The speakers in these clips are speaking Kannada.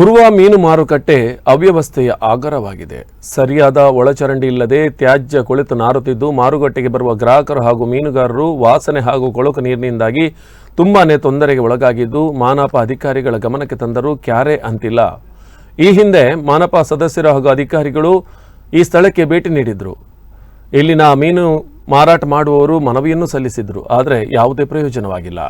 ಉರುವ ಮೀನು ಮಾರುಕಟ್ಟೆ ಅವ್ಯವಸ್ಥೆಯ ಆಗರವಾಗಿದೆ. ಸರಿಯಾದ ಒಳಚರಂಡಿ ಇಲ್ಲದೆ ತ್ಯಾಜ್ಯ ಕೊಳೆತು ನಾರುತ್ತಿದ್ದು, ಮಾರುಕಟ್ಟೆಗೆ ಬರುವ ಗ್ರಾಹಕರು ಹಾಗೂ ಮೀನುಗಾರರು ವಾಸನೆ ಹಾಗೂ ಕೊಳಕು ನೀರಿನಿಂದಾಗಿ ತುಂಬಾನೇ ತೊಂದರೆಗೆ ಒಳಗಾಗಿದ್ದು, ಮಾನಪ ಅಧಿಕಾರಿಗಳ ಗಮನಕ್ಕೆ ತಂದರೂ ಕ್ಯಾರೆ ಅಂತಿಲ್ಲ. ಈ ಹಿಂದೆ ಮಾನಪ ಸದಸ್ಯರು ಹಾಗೂ ಅಧಿಕಾರಿಗಳು ಈ ಸ್ಥಳಕ್ಕೆ ಭೇಟಿ ನೀಡಿದ್ರು. ಇಲ್ಲಿನ ಮೀನು ಮಾರಾಟ ಮಾಡುವವರು ಮನವಿಯನ್ನು ಸಲ್ಲಿಸಿದ್ರು, ಆದರೆ ಯಾವುದೇ ಪ್ರಯೋಜನವಾಗಿಲ್ಲ.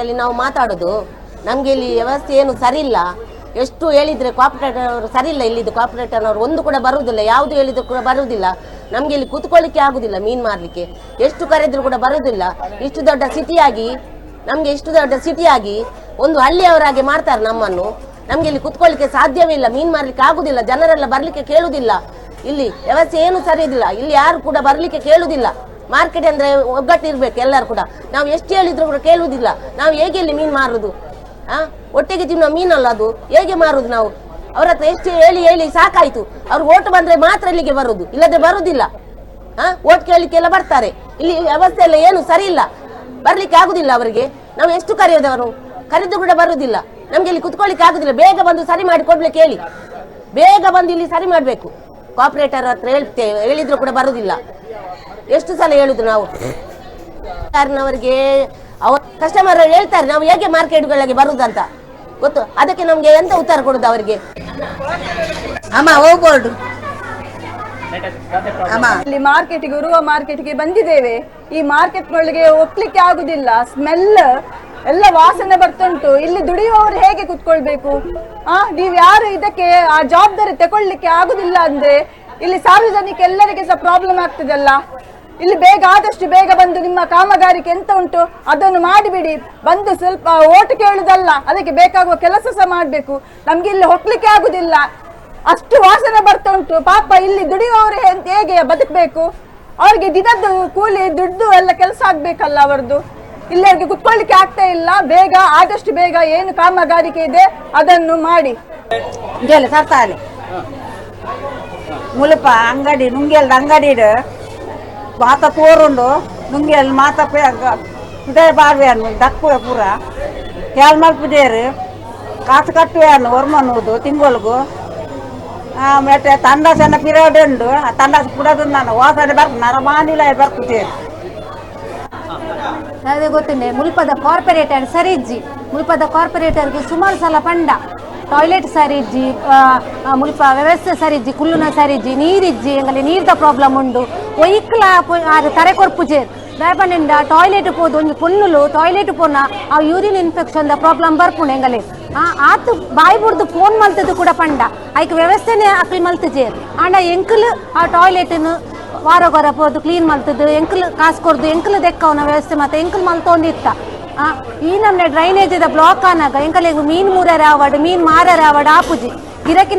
ಮಾರ್ಕೆಟಲ್ಲಿ ನಾವು ಮಾತಾಡೋದು ನಮಗೆ ಇಲ್ಲಿ ವ್ಯವಸ್ಥೆ ಏನು ಸರಿ ಇಲ್ಲ ಎಷ್ಟು ಹೇಳಿದರೆ ಕಾಪರೇಟರ್ ಅವರು ಸರಿ ಇಲ್ಲ ಇಲ್ಲಿದ್ದು ಕಾಪರೇಟರ್ನವರು ಒಂದು ಕೂಡ ಬರುವುದಿಲ್ಲ, ಯಾವುದು ಹೇಳಿದ್ರು ಕೂಡ ಬರುವುದಿಲ್ಲ. ನಮಗೆ ಇಲ್ಲಿ ಕೂತ್ಕೊಳ್ಳಿಕ್ಕೆ ಆಗುದಿಲ್ಲ, ಮೀನ್ ಮಾರಲಿಕ್ಕೆ. ಎಷ್ಟು ಕರೆದ್ರು ಕೂಡ ಬರುವುದಿಲ್ಲ. ಇಷ್ಟು ದೊಡ್ಡ ಸಿಟಿಯಾಗಿ, ನಮಗೆ ಇಷ್ಟು ದೊಡ್ಡ ಸಿಟಿಯಾಗಿ ಒಂದು ಹಳ್ಳಿಯವರಾಗಿ ಮಾಡ್ತಾರೆ ನಮ್ಮನ್ನು. ನಮಗೆ ಇಲ್ಲಿ ಕುತ್ಕೊಳ್ಳಿಕ್ಕೆ ಸಾಧ್ಯವೇ ಇಲ್ಲ, ಮೀನ್ ಮಾರಲಿಕ್ಕೆ ಆಗುದಿಲ್ಲ, ಜನರೆಲ್ಲ ಬರಲಿಕ್ಕೆ ಕೇಳುವುದಿಲ್ಲ ಇಲ್ಲಿ ವ್ಯವಸ್ಥೆ ಏನು ಸರಿ ಇಲ್ಲಿ ಯಾರು ಕೂಡ ಬರಲಿಕ್ಕೆ ಕೇಳುದಿಲ್ಲ. ಮಾರ್ಕೆಟ್ ಅಂದ್ರೆ ಒಗ್ಗಟ್ಟು ಇರ್ಬೇಕು ಎಲ್ಲರೂ ಕೂಡ. ನಾವು ಎಷ್ಟು ಹೇಳಿದ್ರು ಕೂಡ ಕೇಳುವುದಿಲ್ಲ. ನಾವು ಹೇಗೆ ಇಲ್ಲಿ ಮೀನು ಮಾರುದು? ಆ? ಒಟ್ಟಿಗೆ ತಿನ್ನೋ ಮೀನಲ್ಲ ಅದು. ಹೇಗೆ ಮಾರುದು ನಾವು? ಅವ್ರ ಹತ್ರ ಎಷ್ಟು ಹೇಳಿ ಹೇಳಿ ಸಾಕಾಯ್ತು. ಅವ್ರು ಓಟ್ ಬಂದ್ರೆ ಮಾತ್ರ ಇಲ್ಲಿಗೆ ಬರುದು. ಇಲ್ಲದ್ರೆ ಬರುದಿಲ್ಲ. ಆ? ಓಟ್ ಕೇಳಲಿಕ್ಕೆಲ್ಲ ಬರ್ತಾರೆ. ಇಲ್ಲಿ ವ್ಯವಸ್ಥೆ ಎಲ್ಲ ಏನು ಸರಿ ಇಲ್ಲ. ಬರ್ಲಿಕ್ಕೆ ಆಗುದಿಲ್ಲ ಅವರಿಗೆ. ನಾವು ಎಷ್ಟು ಕರೆಯೋದವರು? ಕರೆದು ಕೂಡ ಬರುದಿಲ್ಲ. ನಮ್ಗೆ ಇಲ್ಲಿ ಕುತ್ಕೊಳ್ಳಿಕ್ಕೆ ಆಗುದಿಲ್ಲ. ಬೇಗ ಬಂದು ಸರಿ ಮಾಡಿ ಕೊಡ್ಲಿಕ್ಕೆ ಹೇಳಿ. ಬೇಗ ಬಂದು ಇಲ್ಲಿ ಸರಿ ಮಾಡ್ಬೇಕು. ಕಾಪರೇಟರ್ ಹತ್ರ ಹೇಳ್ತೇವೆ. ಹೇಳಿದ್ರು ಕೂಡ ಬರುದಿಲ್ಲ. ಎಷ್ಟು ಸಲ ಹೇಳುದು ನಾವು? ಕಾರಣವರಿಗೆ ಅವರು ಕಸ್ಟಮರ್ ಹೇಳ್ತಾರೆ, ನಾವು ಹೇಗೆ ಮಾರ್ಕೆಟ್ಗಳಿಗೆ ಬರುದಂತ ಗೊತ್ತು? ಅದಕ್ಕೆ ನಮ್ಗೆ ಎಂತ ಉತ್ತರ ಕೊಡುದು ಅವರಿಗೆ? ಅಮ್ಮ, ಹೋಗ್ಬೋದು. ಇಲ್ಲಿ ಮಾರ್ಕೆಟ್ಗೆ ಉರುವ ಮಾರ್ಕೆಟ್ಗೆ ಬಂದಿದ್ದೇವೆ. ಈ ಮಾರ್ಕೆಟ್ಗಳಿಗೆ ಒಪ್ಲಿಕ್ಕೆ ಆಗುದಿಲ್ಲ. ಸ್ಮೆಲ್ ಎಲ್ಲ ವಾಸನೆ ಬರ್ತುಂಟು. ಇಲ್ಲಿ ದುಡಿಯುವವರು ಹೇಗೆ ಕುತ್ಕೊಳ್ಬೇಕು? ಆ, ನೀವ್ ಯಾರು ಇದಕ್ಕೆ ಆ ಜವಾಬ್ದಾರಿ ತಗೊಳ್ಳಿಕ್ಕೆ ಆಗುದಿಲ್ಲ ಅಂದ್ರೆ ಇಲ್ಲಿ ಸಾರ್ವಜನಿಕ ಎಲ್ಲರಿಗೆ ಸಹ ಪ್ರಾಬ್ಲಮ್ ಆಗ್ತದಲ್ಲ? ಇಲ್ಲಿ ಬೇಗ ಆದಷ್ಟು ಬೇಗ ಬಂದು ನಿಮ್ಮ ಕಾಮಗಾರಿಕೆ ಎಂತ ಉಂಟು? ಅದನ್ನು ಮಾಡಿಬಿಡಿ. ಬಂದು ಸ್ವಲ್ಪ ಓಟು ಕೇಳುದಲ್ಲ, ಅದಕ್ಕೆ ಬೇಕಾಗುವ ಕೆಲಸ ಸಹ ಮಾಡಬೇಕು. ನಮ್ಗೆ ಇಲ್ಲಿ ಹೋಗ್ಲಿಕ್ಕೆ ಆಗುದಿಲ್ಲ. ಅಷ್ಟು ವಾಸನೆ ಬರ್ತಾ ಉಂಟು. ಪಾಪ ಇಲ್ಲಿ ದುಡಿಯುವವರು ಹೇಗೆ ಬದುಕಬೇಕು? ಅವ್ರಿಗೆ ದಿನದ್ದು ಕೂಲಿ, ದುಡ್ಡು ಎಲ್ಲ ಕೆಲಸ ಆಗ್ಬೇಕಲ್ಲ ಅವರದ್ದು. ಇಲ್ಲಿ ಅವ್ರಿಗೆ ಕುತ್ಕೊಳ್ಳಿಕ್ಕೆ ಆಗ್ತಾ ಇಲ್ಲ. ಬೇಗ, ಆದಷ್ಟು ಬೇಗ ಏನು ಕಾಮಗಾರಿಕೆ ಇದೆ, ಅದನ್ನು ಮಾಡಿ. ಮುಲಪ, ಅಂಗಡಿ ನುಂಗಿಯಲ್ ಅಂಗಡಿ ಮಾತ ಪೋರುಂಡು ನುಂಗಿಯಲ್ ಮಾತ ಇದೇ ಬಾಡ್ವೆ ಅನ್ನು, ದಕ್ಕು ಪೂರ. ಕೇಳ್ ಮಲ್ಪುದೇರು ಕಾಸು ಕಟ್ಟುವೆ ಅನ್ನು ಹೊರ್ಮನ್ನುವುದು ತಿಂಗಳಿಗೂ ಮತ್ತೆ ತಂಡಾಸ ಅನ್ನ ಪಿರಿಯಡ್ ಉಂಡು. ಆ ತಂಡಾಸ ಬಿಡೋದು ನಾನು ವಾಸನೆ ನರ ಮಾನಿಲ ಬರ್ಕುತ್ತೇರು ಅದೇ ಗೊತ್ತಿಲ್ಲ, ಮುಲ್ಪದ ಕಾರ್ಪೊರೇಟರ್ ಸರಿಜ್ಜಿ. ಮುಲ್ಪದ ಕಾರ್ಪೊರೇಟರ್ಗೆ ಸುಮಾರು ಸಲ ಪಂಡ. ಟಾಯ್ಲೆಟ್ ಸರಿಜ್ಜಿ ಮುಲ್ಪ ವ್ಯವಸ್ಥೆ ಸರಿಜ್ಜಿ ಕುಲ್ಲುನ ಸರಿಜ್ಜಿ ನೀರಿಜ್ಜಿ ಎಂಗಲ್ಲಿ ನೀರ್ದ ಪ್ರಾಬ್ಲಮ್ ಉಂಡು ಒಯ್ಕಲ ತರೆ ಕೊರ್ಪುಜೇರ್ ಬೇಪನಿಂದ ಟಾಯ್ಲೆಟ್ ಪೋದು ಒಂದು ಪೊನ್ನುಲು, ಟಾಯ್ಲೆಟ್ ಪೋನ ಆ ಯೂರಿನ್ ಇನ್ಫೆಕ್ಷನ್ ದ ಪ್ರಾಬ್ಲಮ್ ಬರ್ಪುಂಡು ಹೆಂಗಲ್ಲಿ ಆತು ಬಾಯಿ ಬುಡ್ದು ಫೋನ್ ಮಲ್ತದ್ದು ಕೂಡ ಪಂಡ. ಐಕ್ ವ್ಯವಸ್ಥೆನೆ ಅಕ್ಲಿ ಮಲ್ತಜೇರ್ ಆಂಡ ಎಂಕಲ್ ಆ ಟಾಯ್ಲೆಟ್ ವಾರ ಗೊರ ಪೋದು ಕ್ಲೀನ್ ಮಲ್ತದ್ದು, ಎಂಕಲ್ ಕಾಸು ಕೊಡ್ದು ಎಂಕಲ್ ದೆಕ್ಕವನ ವ್ಯವಸ್ಥೆ ಮತ್ತೆ ಎಂಕಲ್ ಮಲ್ತೊಂದಿತ್ತ ಈ ನಮ್ಮ ಡ್ರೈನೇಜ್ ಬ್ಲಾಕ್ ಆನಾಗ ಎಂಕಲ್ ಮೀನ್ ಮೂರ ಆವಡ್ ಮೀನ್ ಮಾರ ಆವಡ್ ಆಪುಜಿ ಗಿರಕಿನ